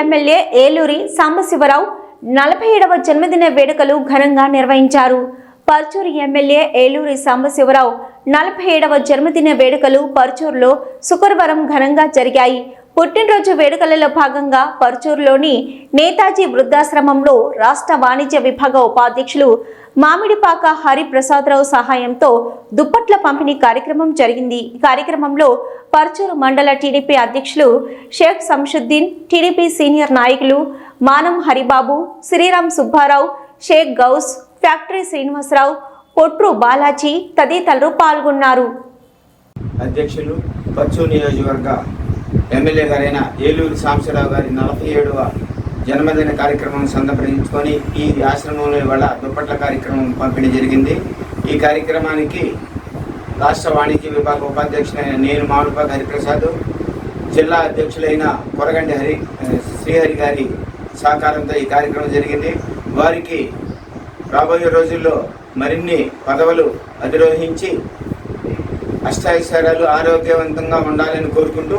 MLA Eluri Sambasivarao నలభై ఏడవ జన్మదిన వేడుకలు ఘనంగా నిర్వహించారు. పర్చూరు ఎమ్మెల్యే ఏలూరి సాంబశివరావు నలభై ఏడవ జన్మదిన వేడుకలు పర్చూరులో శుక్రవారం ఘనంగా జరిగాయి. పుట్టినరోజు వేడుకలలో భాగంగా పరుచూరులోని నేతాజీ వృద్ధాశ్రమంలో రాష్ట్ర వాణిజ్య విభాగ ఉపాధ్యక్షులు మామిడిపాక హరిప్రసాదరావు సహాయంతో దుప్పట్ల పంపిణీ కార్యక్రమం జరిగింది. ఈ కార్యక్రమంలో పర్చూరు మండల టీడీపీ అధ్యక్షులు షేక్ సంషుద్దీన్ టీడీపీ సీనియర్ నాయకులు మానం హరిబాబు శ్రీరామ్ సుబ్బారావు షేక్ గౌస్ ఫ్యాక్టరీ శ్రీనివాసరావు పొట్రు బాలాజీ తదితరులు పాల్గొన్నారు. అధ్యక్షులు పచ్చు నియోజకవర్గ ఎమ్మెల్యే గారైన ఏలూరు సాంబశివరావు గారి నలభై ఏడవ జన్మదిన కార్యక్రమం సందర్భించుకొని ఈ ఆశ్రమంలో ఇవాళ దుప్పట్ల కార్యక్రమం పంపిణీ జరిగింది. ఈ కార్యక్రమానికి రాష్ట్ర వాణిజ్య విభాగ ఉపాధ్యక్షులైన నేను మామిడిపాక హరిప్రసాద్ జిల్లా అధ్యక్షులైన కొరగండి హరి శ్రీహరి గారి సహకారంతో ఈ కార్యక్రమం జరిగింది. వారికి రాబోయే రోజుల్లో మరిన్ని పదవులు అధిరోహించి అష్టాయిశ్వర్యాలు ఆరోగ్యవంతంగా ఉండాలని కోరుకుంటూ